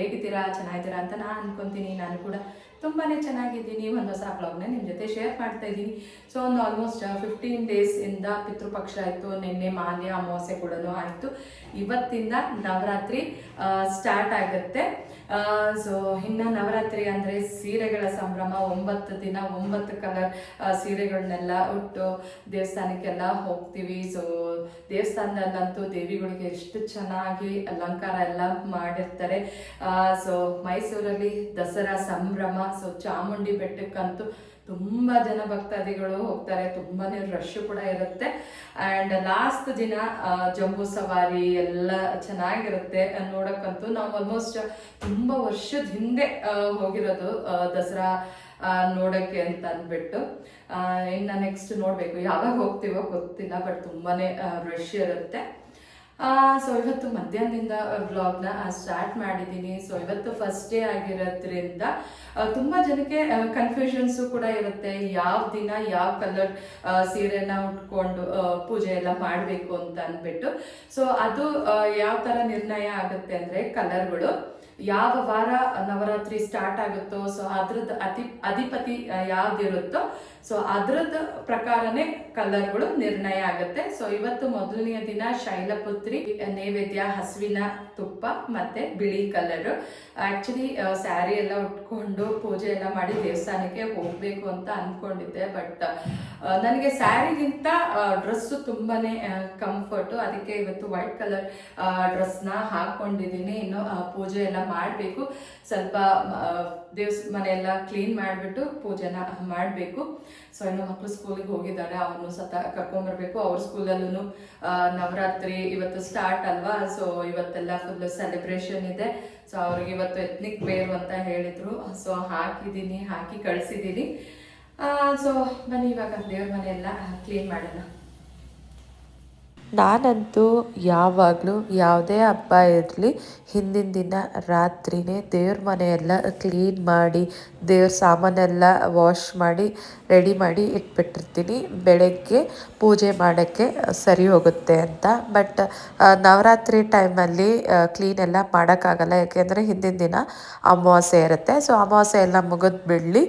ಹೇಗಿದ್ದೀರಾ? ಚೆನ್ನಾಗಿದ್ದೀರಾ ಅಂತ ನಾನು ಅನ್ಕೊಂತೀನಿ. ನಾನು ಕೂಡ ತುಂಬಾ ಚೆನ್ನಾಗಿದ್ದೀನಿ. ಒಂದು ಹೊಸ ಬ್ಲಾಗ್ನ ನಿಮ್ಮ ಜೊತೆ ಶೇರ್ ಮಾಡ್ತಾ ಇದ್ದೀನಿ. ಸೊ ಒಂದು ಆಲ್ಮೋಸ್ಟ್ ಫಿಫ್ಟೀನ್ ಡೇಸಿಂದ ಪಿತೃಪಕ್ಷ ಆಯಿತು. ನಿನ್ನೆ ಮಾನ್ಯ ಅಮಾವಾಸ್ಯೆ ಕೂಡ ಆಯಿತು. ಇವತ್ತಿಂದ ನವರಾತ್ರಿ ಸ್ಟಾರ್ಟ್ ಆಗುತ್ತೆ. ಸೊ ಇನ್ನು ನವರಾತ್ರಿ ಅಂದರೆ ಸೀರೆಗಳ ಸಂಭ್ರಮ, ಒಂಬತ್ತು ದಿನ, ಒಂಬತ್ತು ಕಲರ್ ಸೀರೆಗಳನ್ನೆಲ್ಲ ಉಟ್ಟು ದೇವಸ್ಥಾನಕ್ಕೆಲ್ಲ ಹೋಗ್ತೀವಿ. ಸೊ ದೇವಸ್ಥಾನದಲ್ಲಂತೂ ದೇವಿಗಳಿಗೆ ಎಷ್ಟು ಚೆನ್ನಾಗಿ ಅಲಂಕಾರ ಎಲ್ಲ ಮಾಡಿರ್ತಾರೆ. ಸೊ ಮೈಸೂರಲ್ಲಿ ದಸರಾ ಸಂಭ್ರಮ ಸೊ ಚಾಮುಂಡಿ ಬೆಟ್ಟಕ್ಕಂತೂ ತುಂಬ ಜನ ಭಕ್ತಾದಿಗಳು ಹೋಗ್ತಾರೆ, ತುಂಬಾನೇ ರಶ್ ಕೂಡ ಇರುತ್ತೆ. ಆ್ಯಂಡ್ ಲಾಸ್ಟ್ ದಿನ ಜಂಬೂ ಸವಾರಿ ಎಲ್ಲ ಚೆನ್ನಾಗಿರುತ್ತೆ. ನೋಡಕ್ಕಂತೂ ನಾವು ಆಲ್ಮೋಸ್ಟ್ ತುಂಬ ವರ್ಷದ ಹಿಂದೆ ಹೋಗಿರೋದು ದಸರಾ ನೋಡಕ್ಕೆ ಅಂತ ಅಂದ್ಬಿಟ್ಟು. ಇನ್ನು ನೆಕ್ಸ್ಟ್ ನೋಡಬೇಕು. ಯಾವಾಗ ಹೋಗ್ತೀವೋ ಗೊತ್ತಿಲ್ಲ ಬಟ್ ತುಂಬಾನೇ ರಶ್ ಇರುತ್ತೆ. ಸೊ ಇವತ್ತು ಮಧ್ಯಾಹ್ನದಿಂದ ವ್ಲಾಗ್ನ ಸ್ಟಾರ್ಟ್ ಮಾಡಿದ್ದೀನಿ. ಸೊ ಇವತ್ತು ಫಸ್ಟ್ ಡೇ ಆಗಿರೋದ್ರಿಂದ ತುಂಬ ಜನಕ್ಕೆ ಕನ್ಫ್ಯೂಷನ್ಸು ಕೂಡ ಇರುತ್ತೆ. ಯಾವ ದಿನ, ಯಾವ ಕಲರ್ ಸೀರೆನ ಉಟ್ಕೊಂಡು ಪೂಜೆ ಎಲ್ಲ ಮಾಡಬೇಕು ಅಂತ ಅಂದ್ಬಿಟ್ಟು. ಸೊ ಅದು ಯಾವ ಥರ ನಿರ್ಣಯ ಆಗುತ್ತೆ ಅಂದರೆ ಕಲರ್ಗಳು ಯಾವ ವಾರ ನವರಾತ್ರಿ ಸ್ಟಾರ್ಟ್ ಆಗುತ್ತೋ ಸೊ ಅದ್ರದ್ದು ಅತಿ, ಅಧಿಪತಿ ಯಾವ್ದಿರುತ್ತೋ ಸೊ ಅದ್ರದ್ದು ಪ್ರಕಾರನೇ ಕಲರ್ಗಳು ನಿರ್ಣಯ ಆಗುತ್ತೆ. ಸೊ ಇವತ್ತು ಮೊದಲನೆಯ ದಿನ ಶೈಲಪುತ್ರಿ, ನೈವೇದ್ಯ, ಹಸುವಿನ ತುಪ್ಪ ಮತ್ತೆ ಬಿಳಿ ಕಲರ್. ಆಕ್ಚುಲಿ ಸ್ಯಾರಿ ಎಲ್ಲ ಉಟ್ಕೊಂಡು ಪೂಜೆ ಎಲ್ಲ ಮಾಡಿ ದೇವಸ್ಥಾನಕ್ಕೆ ಹೋಗ್ಬೇಕು ಅಂತ ಅಂದ್ಕೊಂಡಿದ್ದೆ ಬಟ್ ನನಗೆ ಸ್ಯಾರಿಗಿಂತ ಡ್ರೆಸ್ಸು ತುಂಬಾನೇ ಕಂಫರ್ಟು ಅದಕ್ಕೆ ಇವತ್ತು ವೈಟ್ ಕಲರ್ ಡ್ರೆಸ್ನ ಹಾಕೊಂಡಿದ್ದೀನಿ. ಇನ್ನು ಪೂಜೆ ಎಲ್ಲ ಮಾಡಬೇಕು. ಸ್ವಲ್ಪ ದೇವ್ಸ್, ಮನೆಯೆಲ್ಲ ಕ್ಲೀನ್ ಮಾಡಿಬಿಟ್ಟು ಪೂಜೆನ ಮಾಡಬೇಕು. ಸೊ ಇನ್ನು ಮಕ್ಕಳು ಸ್ಕೂಲಿಗೆ ಹೋಗಿದ್ದಾರೆ. ಅವ್ರನ್ನೂ ಸತ ಕರ್ಕೊಂಡ್ಬರ್ಬೇಕು ಅವ್ರ ಸ್ಕೂಲಲ್ಲೂ ನವರಾತ್ರಿ ಇವತ್ತು ಸ್ಟಾರ್ಟ್ ಅಲ್ವಾ? ಸೊ ಇವತ್ತೆಲ್ಲ ಫುಲ್ ಸೆಲೆಬ್ರೇಷನ್ ಇದೆ. ಸೊ ಅವ್ರಿಗೆ ಇವತ್ತು ಎತ್ನಿಕ್ ವೇರ್ ಅಂತ ಹೇಳಿದ್ರು. ಸೊ ಹಾಕಿದ್ದೀನಿ ಹಾಕಿ ಕಳಿಸಿದ್ದೀನಿ ಸೊ ಬನ್ನಿ ಇವಾಗ ದೇವ್ರ ಮನೆಯೆಲ್ಲ ಕ್ಲೀನ್ ಮಾಡೋಣ. ನಾನಂತೂ ಯಾವಾಗಲೂ ಯಾವುದೇ ಹಬ್ಬ ಇರಲಿ, ಹಿಂದಿನ ದಿನ ರಾತ್ರಿನೇ ದೇವ್ರ ಮನೆಯೆಲ್ಲ ಕ್ಲೀನ್ ಮಾಡಿ, ದೇವ್ರ ಸಾಮಾನೆಲ್ಲ ವಾಶ್ ಮಾಡಿ ರೆಡಿ ಮಾಡಿ ಇಟ್ಬಿಟ್ಟಿರ್ತೀನಿ. ಬೆಳಗ್ಗೆ ಪೂಜೆ ಮಾಡೋಕ್ಕೆ ಸರಿ ಹೋಗುತ್ತೆ ಅಂತ. ಬಟ್ ನವರಾತ್ರಿ ಟೈಮಲ್ಲಿ ಕ್ಲೀನ್ ಎಲ್ಲ ಮಾಡೋಕ್ಕಾಗಲ್ಲ. ಯಾಕೆಂದರೆ ಹಿಂದಿನ ದಿನ ಅಮಾವಾಸ್ಯೆ ಇರುತ್ತೆ. ಸೊ ಅಮಾವಾಸ್ಯೆ ಎಲ್ಲ ಮುಗಿದು ಬಿಡಲಿ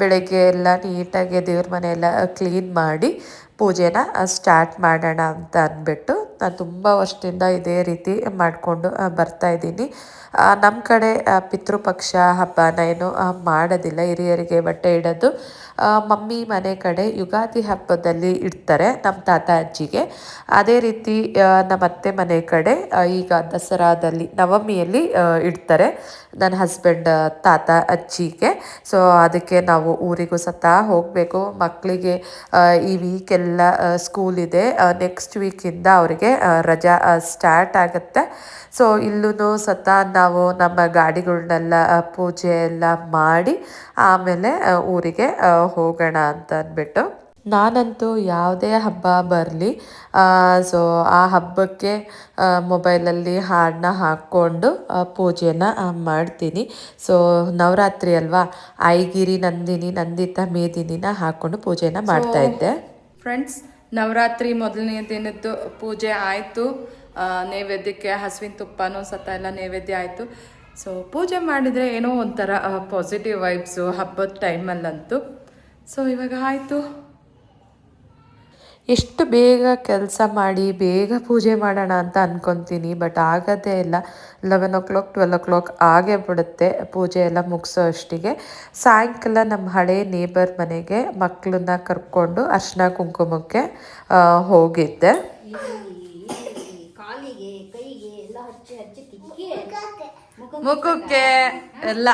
ಬೆಳಗ್ಗೆ ಎಲ್ಲ ನೀಟಾಗಿ ದೇವ್ರ ಮನೆಯೆಲ್ಲ ಕ್ಲೀನ್ ಮಾಡಿ ಪೂಜೆನ ಸ್ಟಾರ್ಟ್ ಮಾಡೋಣ ಅಂತ ಅಂದ್ಬಿಟ್ಟು ನಾನು ತುಂಬ ವರ್ಷದಿಂದ ಇದೇ ರೀತಿ ಮಾಡಿಕೊಂಡು ಬರ್ತಾ ಇದ್ದೀನಿ. ನಮ್ಮ ಕಡೆ ಪಿತೃಪಕ್ಷ ಹಬ್ಬನ ಏನು ಮಾಡೋದಿಲ್ಲ. ಹಿರಿಯರಿಗೆ ಬಟ್ಟೆ ಇಡೋದು ಮಮ್ಮಿ ಮನೆ ಕಡೆ ಯುಗಾದಿ ಹಬ್ಬದಲ್ಲಿ ಇಡ್ತಾರೆ ನಮ್ಮ ತಾತ ಅಜ್ಜಿಗೆ. ಅದೇ ರೀತಿ ನಮ್ಮ ಅತ್ತೆ ಮನೆ ಕಡೆ ಈಗ ದಸರಾದಲ್ಲಿ ನವಮಿಯಲ್ಲಿ ಇಡ್ತಾರೆ ನನ್ನ ಹಸ್ಬೆಂಡ್ ತಾತ ಅಜ್ಜಿಗೆ. ಸೊ ಅದಕ್ಕೆ ನಾವು ಊರಿಗೂ ಸತ ಹೋಗಬೇಕು. ಮಕ್ಕಳಿಗೆ ಈ ವೀಕೆಲ್ಲ ಸ್ಕೂಲ್ ಇದೆ. ನೆಕ್ಸ್ಟ್ ವೀಕಿಂದ ಅವರಿಗೆ ರಜಾ ಸ್ಟಾರ್ಟ್ ಆಗುತ್ತೆ. ಸೊ ಇಲ್ಲೂ ಸತ ನಾವು ನಮ್ಮ ಗಾಡಿಗಳನ್ನೆಲ್ಲ ಪೂಜೆ ಎಲ್ಲ ಮಾಡಿ ಆಮೇಲೆ ಊರಿಗೆ ಹೋಗೋಣ ಅಂತ ಅಂದ್ಬಿಟ್ಟು ನಾನಂತೂ ಯಾವುದೇ ಹಬ್ಬ ಬರಲಿ ಸೊ ಆ ಹಬ್ಬಕ್ಕೆ ಮೊಬೈಲಲ್ಲಿ ಹಾಡನ್ನ ಹಾಕ್ಕೊಂಡು ಪೂಜೆನ ಮಾಡ್ತೀನಿ. ಸೊ ನವರಾತ್ರಿ ಅಲ್ವಾ? ಐಗಿರಿ ನಂದಿನಿ ನಂದಿತ ಮೇದಿನಿನ ಹಾಕ್ಕೊಂಡು ಪೂಜೆನ ಮಾಡ್ತಾ ಇದ್ದೆ. ಫ್ರೆಂಡ್ಸ್ ನವರಾತ್ರಿ ಮೊದಲನೇ ದಿನದ್ದು ಪೂಜೆ ಆಯಿತು. ನೈವೇದ್ಯಕ್ಕೆ ಹಸುವಿನ ತುಪ್ಪನೂ ಸತ ಎಲ್ಲ ನೈವೇದ್ಯ ಆಯಿತು. ಸೊ ಪೂಜೆ ಮಾಡಿದರೆ ಏನೋ ಒಂಥರ ಪಾಸಿಟಿವ್ ವೈಬ್ಸು ಹಬ್ಬದ ಟೈಮಲ್ಲಂತೂ ಸೊ ಇವಾಗ ಆಯಿತು. ಎಷ್ಟು ಬೇಗ ಕೆಲಸ ಮಾಡಿ ಬೇಗ ಪೂಜೆ ಮಾಡೋಣ ಅಂತ ಅಂದ್ಕೊತೀನಿ ಬಟ್ ಆಗೋದೇ ಇಲ್ಲ. Eleven o'clock twelve o'clock ಆಗೇ ಬಿಡುತ್ತೆ ಪೂಜೆ ಎಲ್ಲ ಮುಗಿಸೋ ಅಷ್ಟಿಗೆ. ಸಾಯಂಕಾಲ ನಮ್ಮ ಹಳೆ ನೇಬರ್ ಮನೆಗೆ ಮಕ್ಕಳನ್ನ ಕರ್ಕೊಂಡು ಅರ್ಶಿನ ಕುಂಕುಮಕ್ಕೆ ಹೋಗಿದ್ದೆ. ಕಾಲಿಗೆ ಕೈಗೆ ಎಲ್ಲ ಹಚ್ಚಿ ಹಚ್ಚಿ ತಿಕ್ಕಿ ಮುಖ ಮುಖಕ್ಕೆ ಎಲ್ಲ.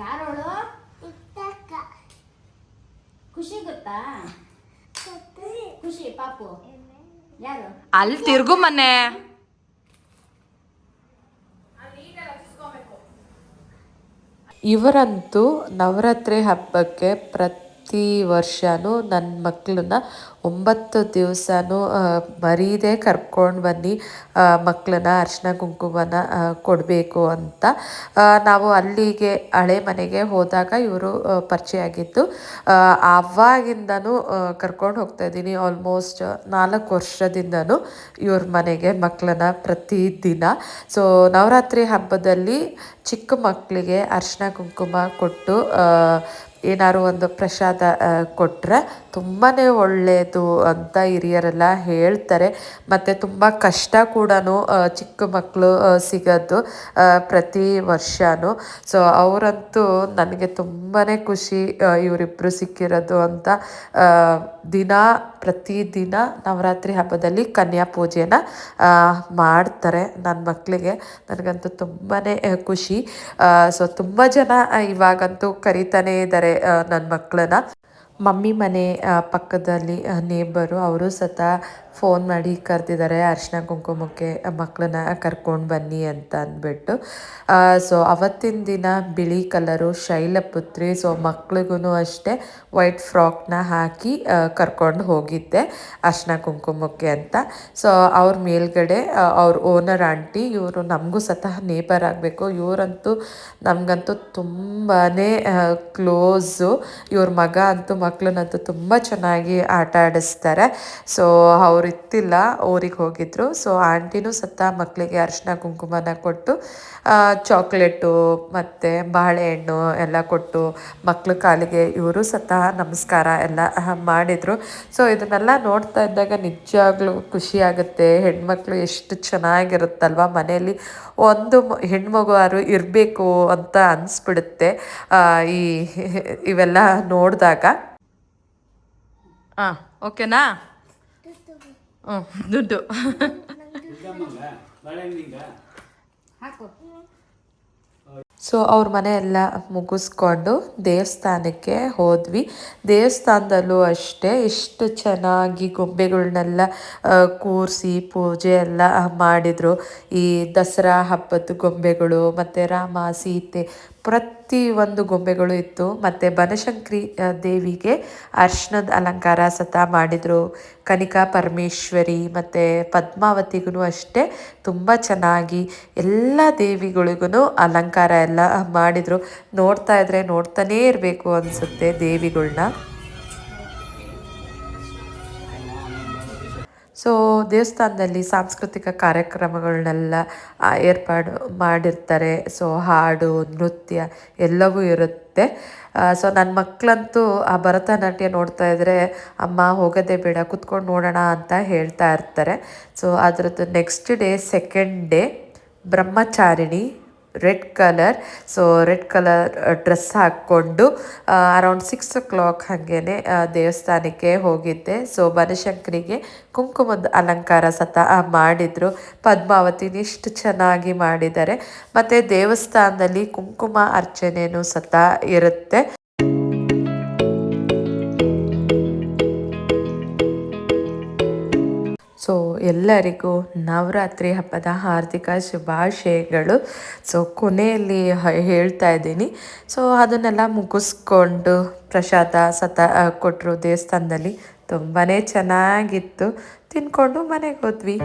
ಯಾರೋಳು? ಖುಷಿ ಗೊತ್ತಾ? ಖುಷಿ ಪಾಪು. ಯಾರು? ಅಲ್ಲಿ ತಿರ್ಗು ಮನೆ ಇವರಂತೂ ನವರಾತ್ರಿ ಹಬ್ಬಕ್ಕೆ ಪ್ರತಿ ಪ್ರತಿ ವರ್ಷವೂ ನನ್ನ ಮಕ್ಕಳನ್ನ ಒಂಬತ್ತು ದಿವಸನೂ ಮರೀದೆ ಕರ್ಕೊಂಡು ಬನ್ನಿ ಮಕ್ಕಳನ್ನ ಅರಿಶಿನ ಕುಂಕುಮನ ಕೊಡಬೇಕು ಅಂತ. ನಾವು ಅಲ್ಲಿಗೆ, ಹಳೆ ಮನೆಗೆ ಹೋದಾಗ ಇವರು ಪರಿಚಯ ಆಗಿದ್ದು ಆವಾಗಿಂದನೂ ಕರ್ಕೊಂಡು ಹೋಗ್ತಾ ಇದ್ದೀನಿ. ಆಲ್ಮೋಸ್ಟ್ ನಾಲ್ಕು ವರ್ಷದಿಂದನೂ ಇವ್ರ ಮನೆಗೆ ಮಕ್ಕಳನ್ನ ಪ್ರತಿ ದಿನ. ಸೊ, ನವರಾತ್ರಿ ಹಬ್ಬದಲ್ಲಿ ಚಿಕ್ಕ ಮಕ್ಕಳಿಗೆ ಅರ್ಶಿನ ಕುಂಕುಮ ಕೊಟ್ಟು ಏನಾದ್ರು ಒಂದು ಪ್ರಸಾದ ಕೊಟ್ಟರೆ ತುಂಬಾ ಒಳ್ಳೆಯದು ಅಂತ ಹಿರಿಯರೆಲ್ಲ ಹೇಳ್ತಾರೆ. ಮತ್ತು ತುಂಬ ಕಷ್ಟ ಕೂಡ ಚಿಕ್ಕ ಮಕ್ಕಳು ಸಿಗೋದು ಪ್ರತಿ ವರ್ಷವೂ ಸೊ ಅವರಂತೂ ನನಗೆ ತುಂಬಾ ಖುಷಿ ಇವರಿಬ್ಬರು ಸಿಕ್ಕಿರೋದು ಅಂತ. ದಿನ ಪ್ರತಿದಿನ ನವರಾತ್ರಿ ಹಬ್ಬದಲ್ಲಿ ಕನ್ಯಾ ಪೂಜೆನ ಮಾಡ್ತಾರೆ ನನ್ನ ಮಕ್ಕಳಿಗೆ ನನಗಂತೂ ತುಂಬಾ ಖುಷಿ. ಸೊ ತುಂಬ ಜನ ಇವಾಗಂತೂ ಕರಿತಾನೇ ಇದ್ದಾರೆ. ನನ್ನ ಮಕ್ಕಳನ್ನ ಮಮ್ಮಿ ಮನೆ ಪಕ್ಕದಲ್ಲಿ ನೇಬರು ಅವರು ಸತ ಫೋನ್ ಮಾಡಿ ಕರೆದಿದ್ದಾರೆ ಅರಿಶಿನ ಕುಂಕುಮಕ್ಕೆ ಮಕ್ಕಳನ್ನ ಕರ್ಕೊಂಡು ಬನ್ನಿ ಅಂತ ಅಂದ್ಬಿಟ್ಟು. ಸೊ ಅವತ್ತಿನ ದಿನ ಬಿಳಿ ಕಲರು ಶೈಲಪುತ್ರಿ ಸೊ ಮಕ್ಳಿಗೂ ಅಷ್ಟೇ ವೈಟ್ ಫ್ರಾಕ್ನ ಹಾಕಿ ಕರ್ಕೊಂಡು ಹೋಗಿದ್ದೆ ಅರ್ಶಿನ ಕುಂಕುಮಕ್ಕೆ ಅಂತ. ಸೊ ಅವ್ರ ಮೇಲ್ಗಡೆ ಅವ್ರ ಓನರ್, ಆಂಟಿ ಇವರು ನಮಗೂ ಸತಃ ನೇಬರ್ ಆಗಬೇಕು. ಇವರಂತೂ ನಮಗಂತೂ ತುಂಬಾ ಕ್ಲೋಸು. ಇವ್ರ ಮಗ ಅಂತೂ ಮಕ್ಕಳನ್ನಂತೂ ತುಂಬ ಚೆನ್ನಾಗಿ ಆಟ ಆಡಿಸ್ತಾರೆ. ಸೊ ಅವ್ರು ಇತ್ತಿಲ್ಲ, ಊರಿಗೆ ಹೋಗಿದ್ರು. ಸೊ ಆಂಟಿನೂ ಸತ್ತ ಮಕ್ಕಳಿಗೆ ಅರಿಶಿನ ಕುಂಕುಮನ ಕೊಟ್ಟು ಚಾಕ್ಲೇಟು ಮತ್ತು ಬಾಳೆಹಣ್ಣು ಎಲ್ಲ ಕೊಟ್ಟು ಮಕ್ಕಳ ಕಾಲಿಗೆ ಇವರು ಸತಃ ನಮಸ್ಕಾರ ಎಲ್ಲ ಮಾಡಿದರು. ಸೊ ಇದನ್ನೆಲ್ಲ ನೋಡ್ತಾ ಇದ್ದಾಗ ನಿಜವಾಗ್ಲೂ ಖುಷಿ ಆಗುತ್ತೆ. ಹೆಣ್ಮಕ್ಳು ಎಷ್ಟು ಚೆನ್ನಾಗಿರುತ್ತಲ್ವ? ಮನೆಯಲ್ಲಿ ಒಂದು ಮ- ಹೆಣ್ಮಗುವಾರು ಇರಬೇಕು ಅಂತ ಅನಿಸ್ಬಿಡುತ್ತೆ. ಈ ಇವೆಲ್ಲ ನೋಡಿದಾಗ. ಹಾಂ ಓಕೆನಾ? ಹ್ಞೂ ದುಡ್ಡು. ಹಾಕು. ಸೊ ಅವ್ರ ಮನೆ ಎಲ್ಲ ಮುಗಿಸ್ಕೊಂಡು ದೇವಸ್ಥಾನಕ್ಕೆ ಹೋದ್ವಿ. ದೇವಸ್ಥಾನದಲ್ಲೂ ಅಷ್ಟೇ ಎಷ್ಟು ಚೆನ್ನಾಗಿ ಗೊಂಬೆಗಳನ್ನೆಲ್ಲ ಕೂರಿಸಿ ಪೂಜೆ ಎಲ್ಲ ಮಾಡಿದರು. ಈ ದಸರಾ ಹಬ್ಬದ ಗೊಂಬೆಗಳು ಮತ್ತು ರಾಮ ಸೀತೆ ಪ್ರತಿ ಒಂದು ಗೊಂಬೆಗಳು ಇತ್ತು. ಮತ್ತು ಬನಶಂಕರಿ ದೇವಿಗೆ ಅರ್ಶನದ ಅಲಂಕಾರ ಸತ ಮಾಡಿದರು. ಕನಿಕಾ, ಪರಮೇಶ್ವರಿ ಮತ್ತು ಪದ್ಮಾವತಿಗೂ ಅಷ್ಟೇ ತುಂಬ ಚೆನ್ನಾಗಿ ಎಲ್ಲ ದೇವಿಗಳಿಗೂ ಅಲಂಕಾರ ಎಲ್ಲ ಮಾಡಿದರು. ನೋಡ್ತಾ ಇದ್ರೆ ನೋಡ್ತಾನೇ ಇರಬೇಕು ಅನಿಸುತ್ತೆ ದೇವಿಗಳ್ನ. ಸೊ ದೇವಸ್ಥಾನದಲ್ಲಿ ಸಾಂಸ್ಕೃತಿಕ ಕಾರ್ಯಕ್ರಮಗಳನ್ನೆಲ್ಲ ಏರ್ಪಾಡು ಮಾಡಿರ್ತಾರೆ. ಸೊ ಹಾಡು, ನೃತ್ಯ ಎಲ್ಲವೂ ಇರುತ್ತೆ. ಸೊ ನನ್ನ ಮಕ್ಕಳಂತೂ ಆ ಭರತನಾಟ್ಯ ನೋಡ್ತಾ ಇದ್ದರೆ ಅಮ್ಮ, ಹೋಗೋದೇ ಬೇಡ, ಕುತ್ಕೊಂಡು ನೋಡೋಣ ಅಂತ ಹೇಳ್ತಾ ಇರ್ತಾರೆ. ಸೊ ಅದರದ್ದು next day second day Brahmacharini red colour. So red colour dress ಹಾಕ್ಕೊಂಡು ಅರೌಂಡ್ ಸಿಕ್ಸ್ ಓ ಕ್ಲಾಕ್ ಹಾಗೇ ದೇವಸ್ಥಾನಕ್ಕೆ ಹೋಗಿದ್ದೆ. ಸೊ ಬನಶಂಕರಿಗೆ ಕುಂಕುಮದ ಅಲಂಕಾರ ಸತ ಮಾಡಿದರು. ಪದ್ಮಾವತಿನ ಇಷ್ಟು ಚೆನ್ನಾಗಿ ಮಾಡಿದ್ದಾರೆ. ಮತ್ತು ದೇವಸ್ಥಾನದಲ್ಲಿ ಕುಂಕುಮ ಅರ್ಚನೆಯೂ ಸತ ಇರುತ್ತೆ. ಸೊ ಎಲ್ಲರಿಗೂ ನವರಾತ್ರಿ ಹಬ್ಬದ ಹಾರ್ದಿಕ ಶುಭಾಶಯಗಳು. ಸೊ ಕೊನೆಯಲ್ಲಿ ಹೇಳ್ತಾ ಇದ್ದೀನಿ. ಸೊ ಅದನ್ನೆಲ್ಲ ಮುಗಿಸ್ಕೊಂಡು ಪ್ರಸಾದ ಸತ ಕೊಟ್ಟರು ದೇವಸ್ಥಾನದಲ್ಲಿ ತುಂಬಾ ಚೆನ್ನಾಗಿತ್ತು. ತಿನ್ಕೊಂಡು ಮನೆಗೆ ಹೋದ್ವಿ.